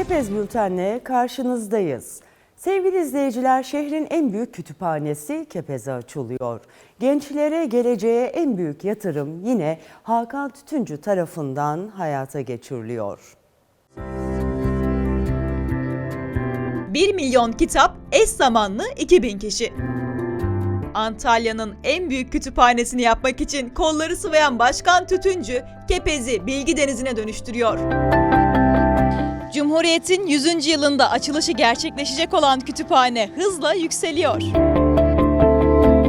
Kepez Bülten'le karşınızdayız. Sevgili izleyiciler, şehrin en büyük kütüphanesi Kepez'e açılıyor. Gençlere geleceğe en büyük yatırım yine Hakan Tütüncü tarafından hayata geçiriliyor. 1 milyon kitap, eş zamanlı 2000 kişi. Antalya'nın en büyük kütüphanesini yapmak için kolları sıvayan Başkan Tütüncü, Kepez'i bilgi denizine dönüştürüyor. Cumhuriyet'in 100. yılında açılışı gerçekleşecek olan kütüphane hızla yükseliyor.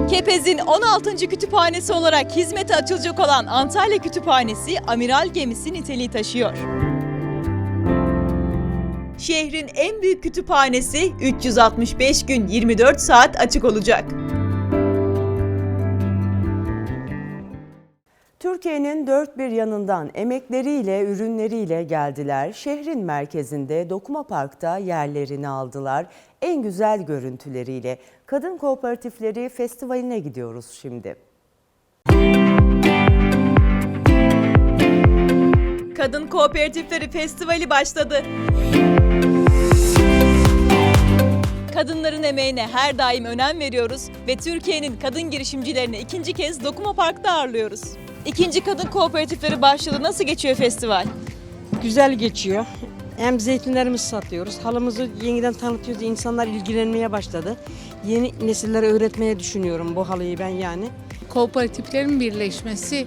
Kepez'in 16. kütüphanesi olarak hizmete açılacak olan Antalya Kütüphanesi amiral gemisi niteliği taşıyor. Şehrin en büyük kütüphanesi 365 gün 24 saat açık olacak. Türkiye'nin dört bir yanından emekleriyle, ürünleriyle geldiler. Şehrin merkezinde Dokuma Park'ta yerlerini aldılar. En güzel görüntüleriyle Kadın Kooperatifleri Festivali'ne gidiyoruz şimdi. Kadın Kooperatifleri Festivali başladı. Kadınların emeğine her daim önem veriyoruz ve Türkiye'nin kadın girişimcilerini ikinci kez Dokuma Park'ta ağırlıyoruz. İkinci Kadın Kooperatifleri başladı. Nasıl geçiyor festival? Güzel geçiyor. Hem zeytinlerimizi satıyoruz, halımızı yeniden tanıtıyoruz. İnsanlar ilgilenmeye başladı. Yeni nesillere öğretmeye düşünüyorum bu halıyı ben yani. kooperatiflerin birleşmesi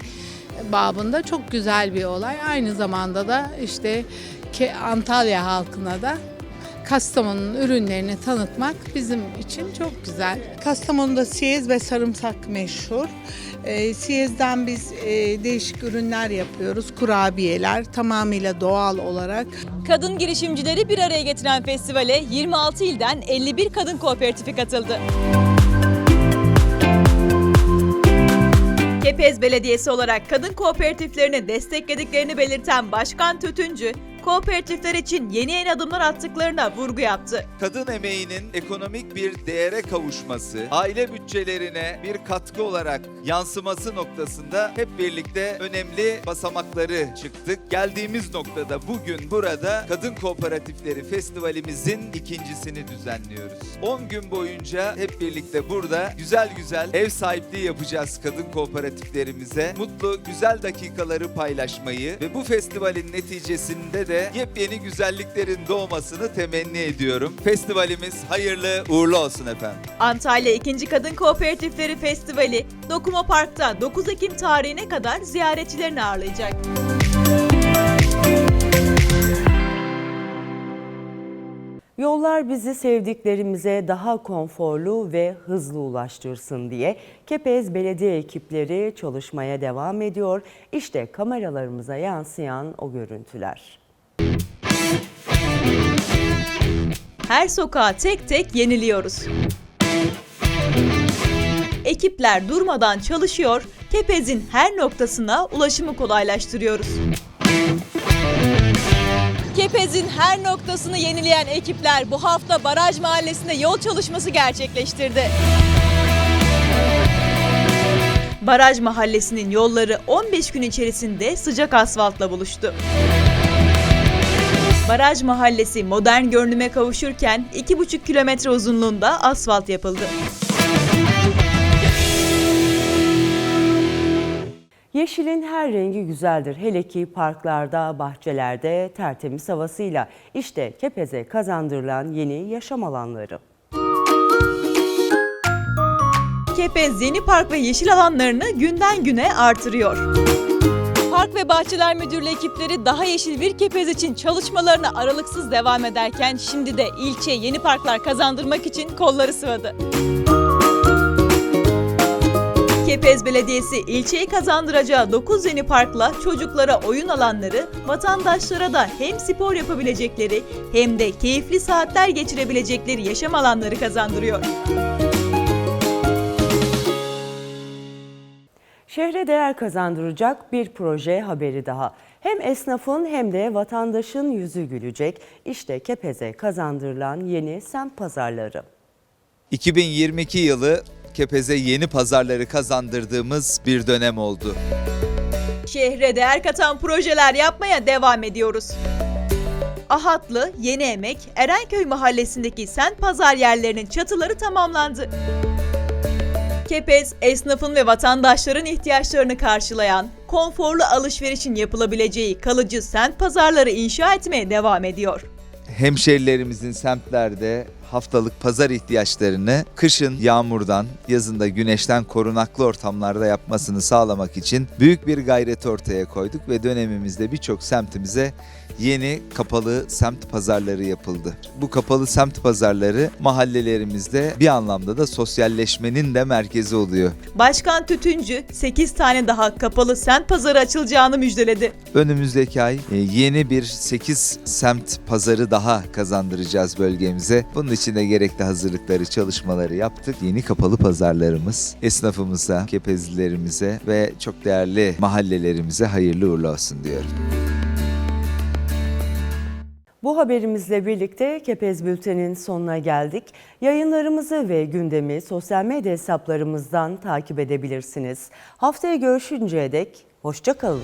babında çok güzel bir olay. Aynı zamanda da işte Antalya halkına da Kastamonu'nun ürünlerini tanıtmak bizim için çok güzel. Kastamonu'da siyez ve sarımsak meşhur. Ee, siyezden biz e, değişik ürünler yapıyoruz. Kurabiyeler tamamıyla doğal olarak. Kadın girişimcileri bir araya getiren festivale 26 ilden 51 kadın kooperatifi katıldı. Kepez Belediyesi olarak kadın kooperatiflerini desteklediklerini belirten Başkan Tütüncü, kooperatifler için yeni yeni adımlar attıklarına vurgu yaptı. kadın emeğinin ekonomik bir değere kavuşması, aile bütçelerine bir katkı olarak yansıması noktasında hep birlikte önemli basamakları çıktık. Geldiğimiz noktada bugün burada Kadın Kooperatifleri Festivalimizin ikincisini düzenliyoruz. 10 gün boyunca hep birlikte burada güzel güzel ev sahipliği yapacağız kadın kooperatiflerimize. Mutlu, güzel dakikaları paylaşmayı ve bu festivalin neticesinde de yepyeni güzelliklerin doğmasını temenni ediyorum. Festivalimiz hayırlı uğurlu olsun efendim. Antalya 2. Kadın Kooperatifleri Festivali Dokuma Park'ta 9 Ekim tarihine kadar ziyaretçilerini ağırlayacak. Yollar bizi sevdiklerimize daha konforlu ve hızlı ulaştırsın diye Kepez Belediye ekipleri çalışmaya devam ediyor. İşte kameralarımıza yansıyan o görüntüler. Her sokağı tek tek yeniliyoruz. Ekipler durmadan çalışıyor, Kepez'in her noktasına ulaşımı kolaylaştırıyoruz. Kepez'in her noktasını yenileyen ekipler bu hafta Baraj Mahallesi'nde yol çalışması gerçekleştirdi. Baraj Mahallesi'nin yolları 15 gün içerisinde sıcak asfaltla buluştu. Baraj Mahallesi modern görünüme kavuşurken 2,5 kilometre uzunluğunda asfalt yapıldı. Yeşilin her rengi güzeldir. Hele ki parklarda, bahçelerde tertemiz havasıyla. İşte Kepez'e kazandırılan yeni yaşam alanları. Kepez yeni park ve yeşil alanlarını günden güne artırıyor. Park ve Bahçeler Müdürlüğü ekipleri daha yeşil bir Kepez için çalışmalarına aralıksız devam ederken şimdi de ilçeye yeni parklar kazandırmak için kolları sıvadı. Kepez Belediyesi ilçeyi kazandıracağı 9 yeni parkla çocuklara oyun alanları, vatandaşlara da hem spor yapabilecekleri hem de keyifli saatler geçirebilecekleri yaşam alanları kazandırıyor. Şehre değer kazandıracak bir proje haberi daha. Hem esnafın hem de vatandaşın yüzü gülecek. İşte Kepez'e kazandırılan yeni semt pazarları. 2022 yılı Kepez'e yeni pazarları kazandırdığımız bir dönem oldu. Şehre değer katan projeler yapmaya devam ediyoruz. Ahatlı, Yeni Emek, Erenköy mahallesindeki sent pazar yerlerinin çatıları tamamlandı. Kepez, esnafın ve vatandaşların ihtiyaçlarını karşılayan, konforlu alışverişin yapılabileceği kalıcı sent pazarları inşa etmeye devam ediyor. hemşerilerimizin semtlerde haftalık pazar ihtiyaçlarını kışın yağmurdan, yazında güneşten korunaklı ortamlarda yapmasını sağlamak için büyük bir gayret ortaya koyduk ve dönemimizde birçok semtimize yeni kapalı semt pazarları yapıldı. Bu kapalı semt pazarları mahallelerimizde bir anlamda da sosyalleşmenin de merkezi oluyor. Başkan Tütüncü 8 tane daha kapalı sent pazarı açılacağını müjdeledi. Önümüzdeki ay e, yeni bir 8 semt pazarı daha kazandıracağız bölgemize. Bunun için de gerekli hazırlıkları, çalışmaları yaptık. Yeni kapalı pazarlarımız esnafımıza, kepezlilerimize ve çok değerli mahallelerimize hayırlı uğurlu olsun diyorum. Bu haberimizle birlikte Kepez Bülten'in sonuna geldik. Yayınlarımızı ve gündemi sosyal medya hesaplarımızdan takip edebilirsiniz. Haftaya görüşünceye dek hoşça kalın.